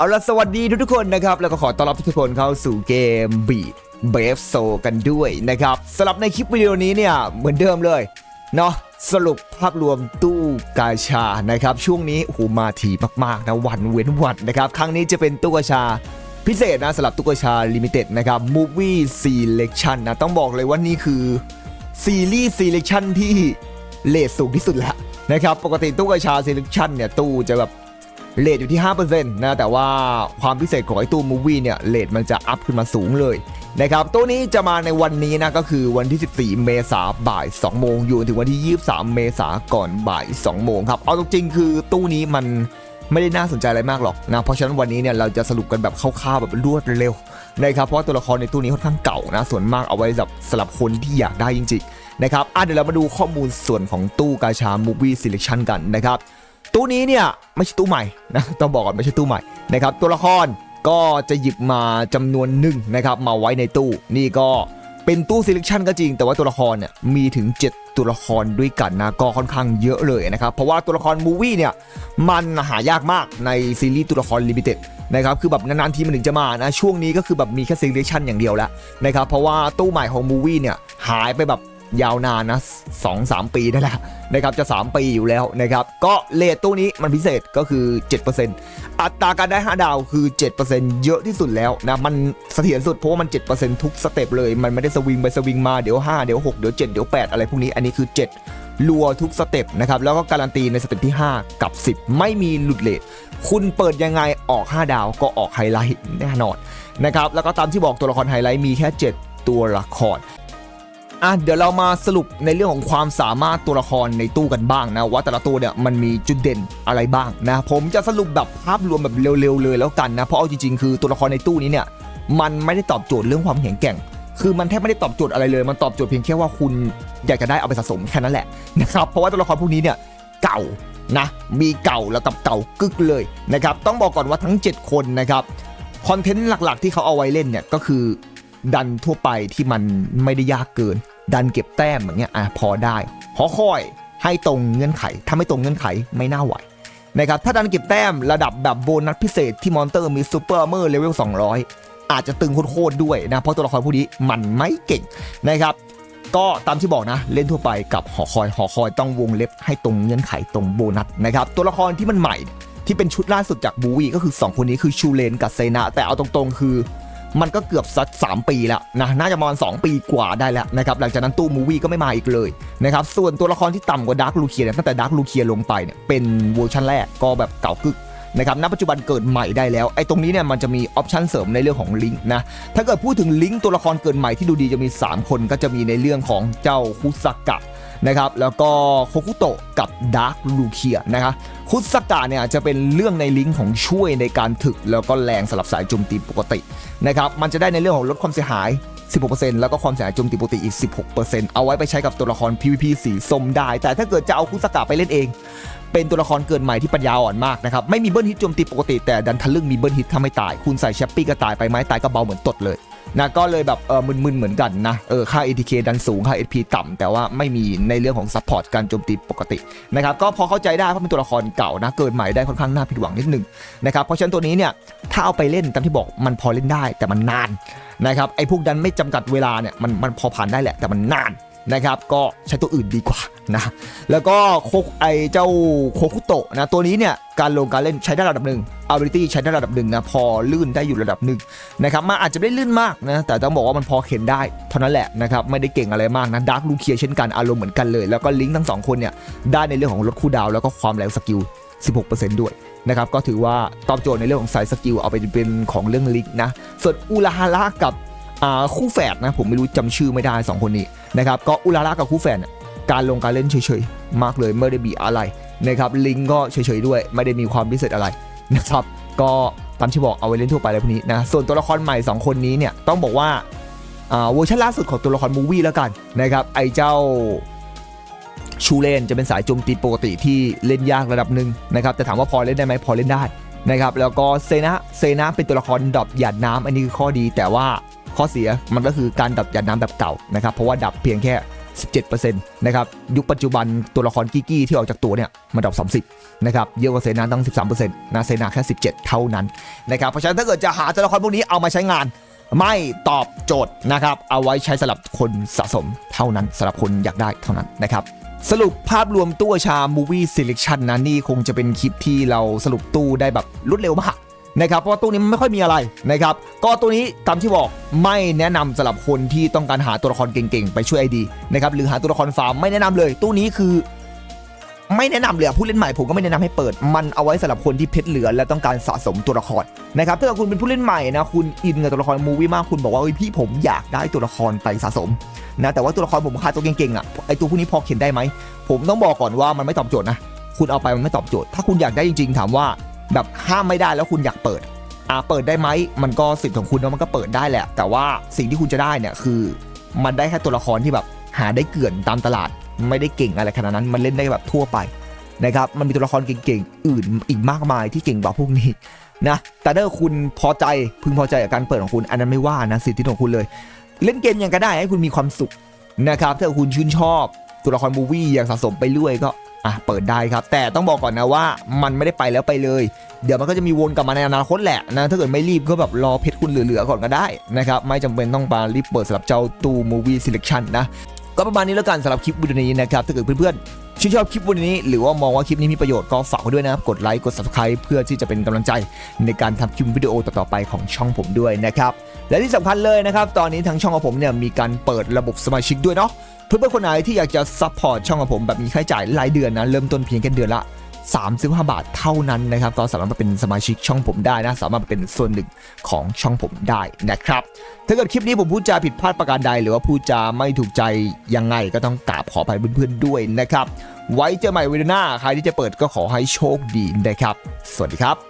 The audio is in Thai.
เอาละสวัสดีทุกๆคนนะครับ แล้วก็ขอต้อนรับทุกคนเข้าสู่เกมบีดเบฟโซกันด้วยนะครับสำหรับในคลิปวิดีโอนี้เนี่ย เหมือนเดิมเลย เนาะสรุปภาพรวมตู้กาชานะครับ ช่วงนี้โอ้โหมาถี่มากๆนะวันเว้นวันนะครับ ครั้งนี้จะเป็นตู้กาชาพิเศษนะสำหรับตู้กาชาลิมิเต็ดนะครับ Movie Selection นะ ต้องบอกเลยว่านี่คือซีรีส์ Selection ที่เลทสูงที่สุดแล้วนะครับ ปกติตู้กาชา Selection เนี่ยตู้จะแบบ เลทอยู่ที่ 5%นะแต่ว่าความพิเศษของไอ้ตู้มูวี่เนี่ยเลทมันจะอัพขึ้นมาสูงเลยนะครับตัวนี้จะมาในวันนี้นะก็คือวันที่ 14 เมษาบ่าย 2 โมงอยู่ถึงวันที่ 23 เมษาก่อนบ่าย 2 โมงครับ เอาจริงๆคือตู้นี้มันไม่ได้น่าสนใจอะไรมากหรอกนะเพราะฉะนั้นวันนี้เนี่ยเราจะสรุปกันแบบคร่าวๆแบบรวดเร็วนะครับเพราะตัวละครในตู้นี้ค่อนข้างเก่านะส่วนมากเอาไว้สำหรับสำหรับคนที่อยากได้จริงๆนะครับอะเดี๋ยวเรามาดูข้อมูลส่วนของตู้กาชา Movie Selection กันนะครับ ตู้นี้เนี่ยไม่ใช่ตู้ใหม่นะต้องบอกก่อนไม่ใช่ตู้ใหม่นะครับตัวละครก็จะหยิบมาจำนวนหนึ่งนะครับมาไว้ในตู้ นี่ก็เป็นตู้ selection ก็จริง แต่ว่าตัวละครเนี่ยมีถึง 7 ตัวละครด้วยกันนะก็ค่อนข้างเยอะเลยนะครับเพราะว่าตัวละครมูวี่เนี่ยมันหายากมากในซีรีส์ตัวละครลิมิเต็ดนะครับคือแบบนานๆทีมันถึงจะมานะช่วงนี้ก็คือแบบมีแค่ selection อย่างเดียวแล้วนะครับเพราะว่าตู้ใหม่ของมูวี่เนี่ยหายไปแบบ ยาวนานนะ2-3ปีได้แล้วนะครับจะ 3 ปีอยู่แล้วนะครับ ก็เลทตู้นี้มันพิเศษก็คือ 7%อัตราการได้ 5 ดาวคือ 7%เยอะที่สุดแล้วนะ มันเสถียรสุดเพราะว่ามัน 7%ทุกสเต็ปเลย มันไม่ได้สวิงไปสวิงมาเดี๋ยว 5 เดี๋ยว 6 เดี๋ยว 7 เดี๋ยว 8 อะไรพวกนี้อันนี้คือ 7 รัวทุกสเต็ปนะครับ แล้วก็การันตีในสเต็ปที่ 5 กับ 10 ไม่มีหลุดเลทคุณเปิดยังไงออก 5 ดาวก็ออกไฮไลท์แน่นอนนะครับแล้วก็ตามที่บอกตัวละครไฮไลท์มีแค่ 7 ตัวละคร อะเดี๋ยวเรามาสรุปในเรื่องของความสามารถตัวละครในตู้กันบ้างนะว่าแต่ละตัวเนี่ยมันมีจุดเด่นอะไรบ้างนะผมจะสรุปแบบภาพรวมแบบเร็วๆเลยแล้วกันนะเพราะเอาจริงๆคือตัวละครในตู้นี้เนี่ยมันไม่ได้ตอบโจทย์เรื่องความแข็งแกร่ง คือมันแทบไม่ได้ตอบโจทย์อะไรเลย มันตอบโจทย์เพียงแค่ว่าคุณอยากจะได้เอาไปสะสมแค่นั้นแหละนะครับเพราะว่าตัวละครพวกนี้เนี่ยเก่านะมีเก่าแล้วกับเก่ากึกเลยนะครับต้องบอกก่อนว่าทั้ง 7 คนนะครับคอนเทนต์หลักๆ ที่เขาเอาไว้เล่นเนี่ยก็คือ ดันทั่วไปที่มันไม่ได้ยากเกิน ดันเก็บแต้มอย่างเงี้ยอะพอได้หอคอยให้ตรงเงื่อนไขถ้าไม่ตรงเงื่อนไขไม่น่าไหวนะครับถ้าดันเก็บแต้มระดับแบบโบนัสพิเศษที่มอนเตอร์มีซูเปอร์เมอร์เลเวล200 อาจจะตึงโคตรด้วยนะ เพราะตัวละครพวกนี้มันไม่เก่งนะครับ ก็ตามที่บอกนะ เล่นทั่วไปกับหอคอยหอคอยต้องวงเล็บให้ตรงเงื่อนไขตรงโบนัสนะครับ ตัวละครที่มันใหม่ที่เป็นชุดล่าสุดจากบูวี่ก็คือ 2 คนนี้คือชูเลนกับเซนาแต่เอาตรงๆ คือ มันก็เกือบสักสามปีแล้วนะน่าจะประมาณ2ปีกว่าได้แล้วนะครับหลังจากนั้นตู้มูวี่ก็ไม่มาอีกเลยนะครับส่วนตัวละครที่ต่ำกว่าดาร์คลูเคียตั้งแต่ดาร์คลูเคียลงไปเนี่ยเป็นเวอร์ชันแรกก็แบบเก่ากึกนะครับ ณ ปัจจุบันเกิดใหม่ได้แล้ว ไอ้ตรงนี้เนี่ยมันจะมีออปชันเสริมในเรื่องของลิงก์นะ ถ้าเกิดพูดถึงลิงก์ตัวละครเกิดใหม่ที่ดูดีจะมี 3 คนก็จะมีในเรื่องของเจ้าคุสกะ นะครับแล้วก็โคคุโตะกับดาร์คลูเคียนะครับคุสกาเนี่ยจะเป็นเรื่องในลิงก์ของช่วยในการถึก แล้วก็แรงสลับสายโจมตีปกตินะครับมันจะได้ในเรื่องของลดความเสียหาย 16%แล้วก็ความเสียหายโจมตีปกติอีก 16%เอาไว้ไปใช้กับตัวละคร PVP สีส้มได้ แต่ถ้าเกิดจะเอาคุสกาไปเล่นเองเป็นตัวละครเกิดใหม่ที่ปัญญาอ่อนมากนะครับ ไม่มีเบิ้ลฮิตโจมตีปกติแต่ดันทะลึ่งมีเบิ้ลฮิตถ้าไม่ตาย คุณใส่แชปปี้ก็ตายไปไม้ตายก็เบาเหมือนตดเลยนะก็เลยแบบเออมึนๆเหมือนกันนะเออค่า ATK ดันสูงค่า HP ต่ำแต่ว่าไม่มีในเรื่องของซัพพอร์ตการโจมตีปกตินะครับก็พอเข้าใจได้เพราะเป็นตัวละครเก่านะเกิดใหม่ได้ค่อนข้างน่าผิดหวังนิดหนึงนะครับเพราะฉะนั้นตัวนี้เนี่ยถ้าเอาไปเล่นตามที่บอกมันพอเล่นได้แต่มันนานนะครับไอ้พวกดันไม่จำกัดเวลาเนี่ยมันมันพอผ่านได้แหละแต่มันนาน นะครับ ก็ใช้ตัวอื่นดีกว่านะ แล้วก็โคไอเจ้าโคคุโตะนะ ตัวนี้เนี่ย การลงการเล่นใช้ได้ระดับหนึ่ง ability ใช้ได้ระดับหนึ่งนะ พอลื่นได้อยู่ระดับหนึ่งนะครับมันอาจจะไม่ได้ลื่นมากนะ แต่ต้องบอกว่ามันพอเข็นได้เท่านั้นแหละนะครับ ไม่ได้เก่งอะไรมากนะดาร์คลูเคียเช่นกันอารมณ์เหมือนกันเลย แล้วก็ลิงก์ทั้งสองคนเนี่ยได้ในเรื่องของลดคูลดาวแล้วก็ความแรงสกิล 16%ด้วยนะครับก็ถือว่าตอบโจทย์ในเรื่องของสายสกิลเอาไปเป็นของเรื่องลิงก์นะส่วนอุลาฮาระกับคู่แฝดนะผมไม่รู้จำชื่อไม่ได้สองคนนี้ นะครับก็อุลาระกับคู่แฝดเนี่ยการลงการเล่นเฉยๆมากเลยไม่ได้บีอะไรนะครับลิงก็เฉยๆด้วยไม่ได้มีความพิเศษอะไรนะครับก็ตามที่บอกเอาไว้เล่นทั่วไปเลยพวกนี้นะส่วนตัวละครใหม่ 2 คนนี้เนี่ยต้องบอกว่าเวอร์ชันล่าสุดของตัวละครมูวี่แล้วกันนะครับไอเจ้าชูเลนจะเป็นสายโจมตีปกติที่เล่นยากระดับหนึ่งนะครับแต่ถามว่าพอเล่นได้ไหมพอเล่นได้นะครับแล้วก็เซนะเซนะเป็นตัวละครดรอปหยาดน้ำอันนี้คือข้อดีแต่ว่า ข้อเสียมันก็คือการดับหยาดน้ำแบบเก่านะครับ เพราะว่าดับเพียงแค่ 17%นะครับ ยุคปัจจุบันตัวละครกิกกี้ที่ออกจากตัวเนี่ยมันดรอป30 นะครับ เยอะกว่าเซนาตั้ง 13%นะเซนาแค่ 17 เท่านั้นนะครับ เพราะฉะนั้นถ้าเกิดจะหาตัวละครพวกนี้เอามาใช้งานไม่ตอบโจทย์นะครับ เอาไว้ใช้สำหรับคนสะสมเท่านั้นสำหรับคนอยากได้เท่านั้นนะครับ สรุปภาพรวมตู้ชา Movie Selection นะนี่คงจะเป็นคลิปที่เราสรุปตู้ได้แบบรวดเร็วมาก นะครับเพราะตู้นี้มันไม่ค่อยมีอะไรนะครับก็ตัวนี้ตามที่บอกไม่แนะนำสำหรับคนที่ต้องการหาตัวละครเก่งๆ ไปช่วยไอดีนะครับหรือหาตัวละครฟาร์มไม่แนะนำเลย ตู้นี้คือ ไม่แนะนำเลยอผู้เล่นใหม่ผมก็ไม่แนะนำให้เปิด มันเอาไว้สำหรับคนที่เพชรเหลือและต้องการสะสมตัวละครนะครับถ้าคุณเป็นผู้เล่นใหม่นะคุณอินกับตัวละครมูวี่มากคุณบอกว่าเฮ้ยพี่ผมอยากได้ตัวละครไปสะสมนะแต่ว่าตัวละครผมขาดตัวเก่งๆอะไอตัวพวกนี้พอเขียนได้ไหมผมต้องบอกก่อนว่ามันไม่ตอบโจทย์นะคุณเอาไปมันไม่ตอบโจทย์ ถ้าคุณอยากได้จริง ๆ ถามว่า แบบห้ามไม่ได้แล้วคุณอยากเปิดอ่าเปิดได้ไหมมันก็สิทธิ์ของคุณแล้วมันก็เปิดได้แหละ แต่ว่าสิ่งที่คุณจะได้เนี่ยคือ มันได้แค่ตัวละครที่แบบหาได้เกลื่อนตามตลาด ไม่ได้เก่งอะไรขนาดนั้น มันเล่นได้แบบทั่วไปนะครับ มันมีตัวละครเก่งๆ อื่นอีกมากมายที่เก่งกว่าพวกนี้นะ แต่ถ้าคุณพอใจพึงพอใจกับการเปิดของคุณ อันนั้นไม่ว่านะสิทธิของคุณเลย เล่นเกมยังก็ได้ให้คุณมีความสุขนะครับ ถ้าคุณชื่นชอบตัวละครมูวี่อยากสะสมไปเรื่อยก็ อะเปิดได้ครับ แต่ต้องบอกก่อนนะว่ามันไม่ได้ไปแล้วไปเลย เดี๋ยวมันก็จะมีวนกลับมาในอนาคตแหละนะถ้าเกิดไม่รีบก็แบบรอเพชรคุณเหลือๆก่อนก็ได้นะครับไม่จำเป็นต้องมารีบเปิดสำหรับเจ้าตู้มูวี่ selection นะก็ประมาณนี้แล้วกันสำหรับคลิปวิดีโอนี้นะครับถ้าเกิดเพื่อนๆชื่นชอบคลิปวันนี้ หรือว่ามองว่าคลิปนี้มีประโยชน์ก็ฝากด้วยนะครับกดไลค์กด subscribe เพื่อที่จะเป็นกำลังใจในการทำคลิปวิดีโอต่อๆไปของช่องผมด้วยนะครับและที่สำคัญเลยนะครับตอนนี้ทางช่องของผมเนี่ยมีการเปิดระบบสมาชิกด้วยเนาะ เพื่อนๆคนไหนที่อยากจะซัพพอร์ตช่องของผมแบบมีค่าใช้จ่ายรายเดือนนะเริ่มต้นเพียงแค่เดือนละ35 บาทเท่านั้นนะครับก็สามารถมาเป็นสมาชิกช่องผมได้นะ สามารถเป็นส่วนหนึ่งของช่องผมได้นะครับ ถ้าเกิดคลิปนี้ผมพูดจาผิดพลาดประการใด หรือว่าพูดจาไม่ถูกใจยังไงก็ต้องกราบขออภัยเพื่อนๆด้วยนะครับ ไว้เจอใหม่วิดีโอหน้าใครที่จะเปิดก็ขอให้โชคดีนะครับ สวัสดีครับ